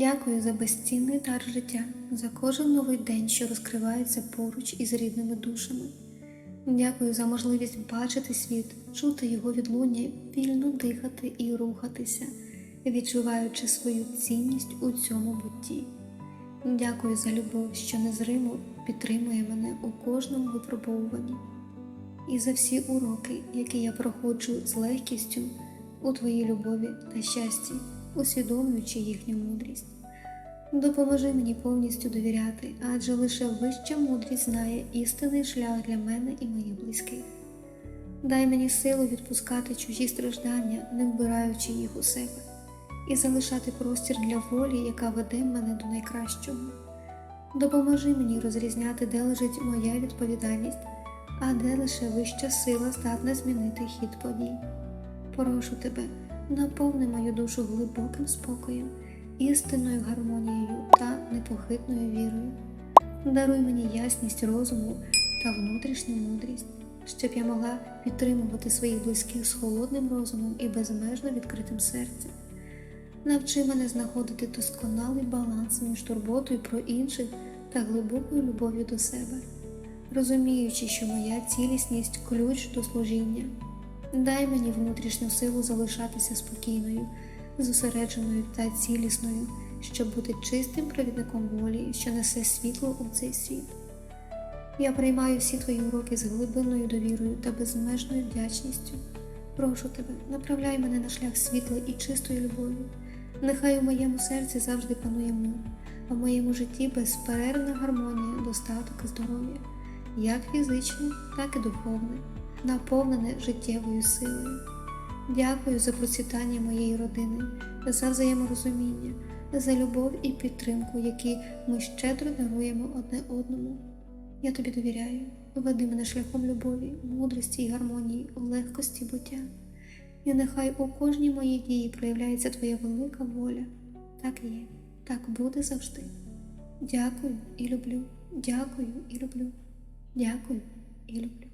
Дякую за безцінний дар життя, за кожен новий день, що розкривається поруч із рідними душами. Дякую за можливість бачити світ, чути його відлуння, вільно дихати і рухатися, відчуваючи свою цінність у цьому бутті. Дякую за любов, що незримо підтримує мене у кожному випробовуванні, і за всі уроки, які я проходжу з легкістю у твоїй любові та щасті, усвідомлюючи їхню мудрість. Допоможи мені повністю довіряти, адже лише вища мудрість знає істинний шлях для мене і моїх близьких. Дай мені силу відпускати чужі страждання, не вбираючи їх у себе, і залишати простір для волі, яка веде мене до найкращого. Допоможи мені розрізняти, де лежить моя відповідальність, а де лише вища сила здатна змінити хід подій. Прошу тебе, наповни мою душу глибоким спокоєм, істинною гармонією та непохитною вірою. Даруй мені ясність розуму та внутрішню мудрість, щоб я могла підтримувати своїх близьких з холодним розумом і безмежно відкритим серцем. Навчи мене знаходити досконалий баланс між турботою про інших та глибокою любов'ю до себе, розуміючи, що моя цілісність ключ до служіння. Дай мені внутрішню силу залишатися спокійною, зосередженою та цілісною, щоб бути чистим провідником волі, що несе світло у цей світ. Я приймаю всі твої уроки з глибинною довірою та безмежною вдячністю. Прошу тебе, направляй мене на шлях світла і чистої любові. Нехай у моєму серці завжди панує мир, а в моєму житті безперервна гармонія, достаток і здоров'я, як фізичне, так і духовне, наповнене життєвою силою. Дякую за процвітання моєї родини, за взаєморозуміння, за любов і підтримку, які ми щедро даруємо одне одному. Я тобі довіряю, веди мене шляхом любові, мудрості і гармонії, легкості буття. І нехай у кожній моїй дії проявляється твоя велика воля. Так є, так буде завжди. Дякую і люблю, дякую і люблю, дякую і люблю.